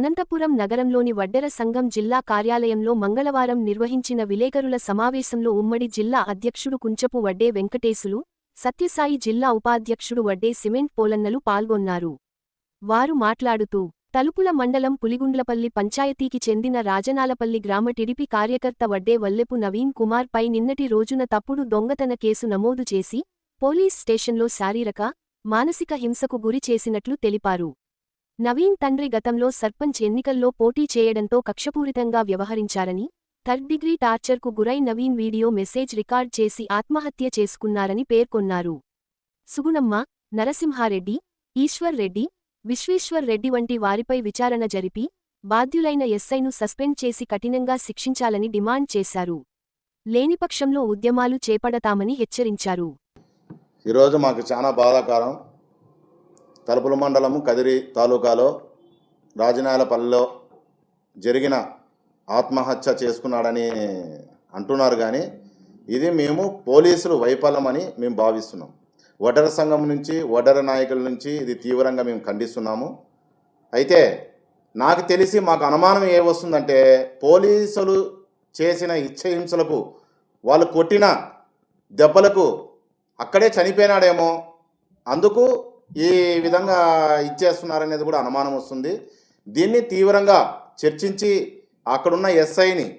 అనంతపురం నగరంలోని వడ్డెర సంఘం జిల్లా కార్యాలయంలో మంగళవారం నిర్వహించిన విలేకరుల సమావేశంలో ఉమ్మడి జిల్లా అధ్యక్షుడు కుంచపు వడ్డే వెంకటేశులు సత్యసాయి జిల్లా ఉపాధ్యక్షుడు వడ్డే సిమెంట్ పోలన్నలు పాల్గొన్నారు. వారు మాట్లాడుతూ తలుపుల మండలం పులిగుండ్లపల్లి పంచాయతీకి చెందిన రాజనాలపల్లి గ్రామ టిడిపి కార్యకర్త వడ్డే వల్లెపు నవీన్ కుమార్ పై నిన్నటి రోజున తప్పుడు దొంగతన కేసు నమోదు చేసి పోలీస్ స్టేషన్లో శారీరక మానసిక హింసకు గురి చేసినట్లు తెలిపారు. నవీన్ తండ్రి గతంలో సర్పంచ్ ఎన్నికల్లో పోటీ చేయడంతో కక్షపూరితంగా వ్యవహరించారని థర్డ్ డిగ్రీ టార్చర్కు గురై నవీన్ వీడియో మెసేజ్ రికార్డ్ చేసి ఆత్మహత్య చేసుకున్నారని పేర్కొన్నారు. సుగుణమ్మ నరసింహారెడ్డి ఈశ్వర్ రెడ్డి విశ్వేశ్వర్ రెడ్డి వంటి వారిపై విచారణ జరిపి బాధ్యులైన ఎస్ఐను సస్పెండ్ చేసి కఠినంగా శిక్షించాలని డిమాండ్ చేశారు. లేనిపక్షంలో ఉద్యమాలు చేపడతామని హెచ్చరించారు. ఈరోజు మాకు చాలా బాధాకరం. తలుపుల మండలము కదిరి తాలూకాలో రాజనాయలపల్లిలో జరిగిన ఆత్మహత్య చేసుకున్నాడని అంటున్నారు కానీ ఇది మేము పోలీసులు వైఫల్యమని మేము భావిస్తున్నాం. వడర సంఘం నుంచి వడర నాయకుల నుంచి ఇది తీవ్రంగా మేము ఖండిస్తున్నాము. అయితే నాకు తెలిసి మాకు అనుమానం ఏ వస్తుందంటే పోలీసులు చేసిన ఇచ్చహింసలకు వాళ్ళు కొట్టిన దెబ్బలకు అక్కడే చనిపోయినాడేమో. అందుకు ఈ విధంగా ఇచ్చేస్తున్నారనేది కూడా అనుమానం వస్తుంది. దీన్ని తీవ్రంగా చర్చించి అక్కడున్న ఎస్ఐని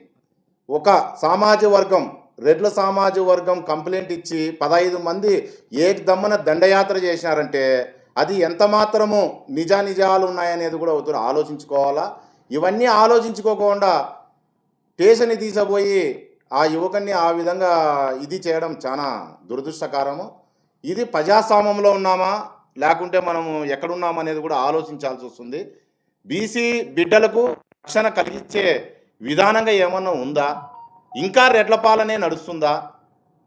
ఒక సామాజిక వర్గం రెడ్ల సామాజిక వర్గం కంప్లైంట్ ఇచ్చి పదహైదు మంది ఏకదమ్మన దండయాత్ర చేసినారంటే అది ఎంత మాత్రము నిజానిజాలు ఉన్నాయనేది కూడా అవుతారు ఆలోచించుకోవాలా? ఇవన్నీ ఆలోచించుకోకుండా స్టేషన్ని తీసపోయి ఆ యువకుని ఆ విధంగా ఇది చేయడం చాలా దురదృష్టకరము. ఇది ప్రజాస్వామ్యంలో ఉన్నామా? లేకుంటే మనము ఎక్కడున్నాం అనేది కూడా ఆలోచించాల్సి వస్తుంది. బీసీ బిడ్డలకు రక్షణ కలిగించే విధానంగా ఏమన్నా ఉందా? ఇంకా రెడ్ల పాలనే నడుస్తుందా?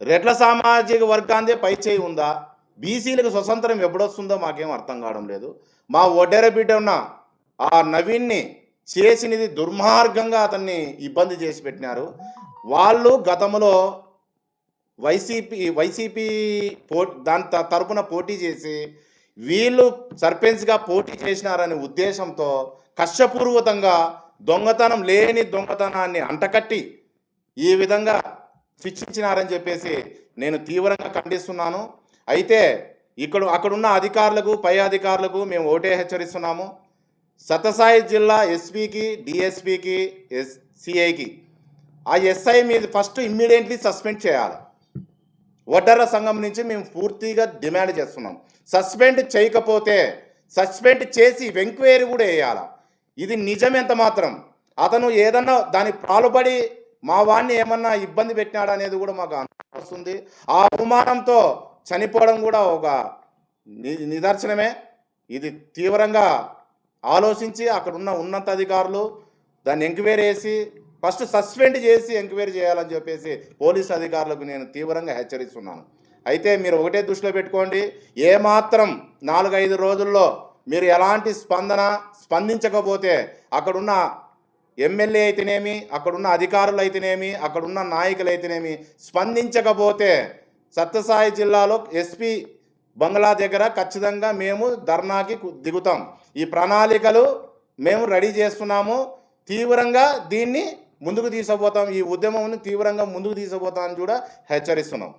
రెడ్ల సామాజిక వర్గాందే పై చేయి ఉందా? బీసీలకు స్వతంత్రం ఎప్పుడొస్తుందో మాకేం అర్థం కావడం లేదు. మా ఒడ్డెర బిడ్డ ఉన్న ఆ నవీన్ని చేసినది దుర్మార్గంగా అతన్ని ఇబ్బంది చేసి పెట్టినారు. వాళ్ళు గతంలో వైసీపీ వైసీపీ పో దాని త- తరపున పోటీ చేసి వీళ్ళు సర్పంచ్గా పోటీ చేసినారనే ఉద్దేశంతో కష్టపూర్వకంగా దొంగతనం లేని దొంగతనాన్ని అంటకట్టి ఈ విధంగా శిక్షించినారని చెప్పేసి నేను తీవ్రంగా ఖండిస్తున్నాను. అయితే ఇక్కడ అక్కడున్న అధికారులకు పై అధికారులకు మేము ఓటే హెచ్చరిస్తున్నాము. సతసాయి జిల్లా ఎస్పీకి డిఎస్పీకి ఎస్ సిఐకి ఆ ఎస్ఐ మీద ఫస్ట్ ఇమ్మీడియట్లీ సస్పెండ్ చేయాలి. వడ్డర సంఘం నుంచి మేము పూర్తిగా డిమాండ్ చేస్తున్నాం. సస్పెండ్ చేయకపోతే సస్పెండ్ చేసి ఎంక్వైరీ కూడా వేయాలి? ఇది నిజం ఎంత మాత్రం? అతను ఏదన్నా దాని పాల్పడి మా వాడిని ఏమన్నా ఇబ్బంది పెట్టినాడు అనేది కూడా మాకు వస్తుంది. ఆ అవమానంతో చనిపోవడం కూడా ఒక ని- నిదర్శనమే. ఇది తీవ్రంగా ఆలోచించి అక్కడ ఉన్న ఉన్నత అధికారులు దాన్ని ఎంక్వైరీ చేసి ఫస్ట్ సస్పెండ్ చేసి ఎంక్వైరీ చేయాలని చెప్పేసి పోలీస్ అధికారులకు నేను తీవ్రంగా హెచ్చరిస్తున్నాను. అయితే మీరు ఒకటే దృష్టిలో పెట్టుకోండి ఏమాత్రం నాలుగైదు రోజుల్లో మీరు ఎలాంటి స్పందన స్పందించకపోతే అక్కడున్న ఎమ్మెల్యే అయితేనేమి అక్కడున్న అధికారులు అయితేనేమి అక్కడున్న నాయకులు అయితేనేమి స్పందించకపోతే సత్యసాయి జిల్లాలో ఎస్పీ బంగ్లా దగ్గర ఖచ్చితంగా మేము ధర్నాకి దిగుతాం. ఈ ప్రణాళికలు మేము రెడీ చేస్తున్నాము. తీవ్రంగా దీన్ని ముందుకు తీసుకుపోతాం. ఈ ఉద్యమం తీవ్రంగా ముందుకు తీసుకుపోతామని కూడా హెచ్చరిస్తున్నాం.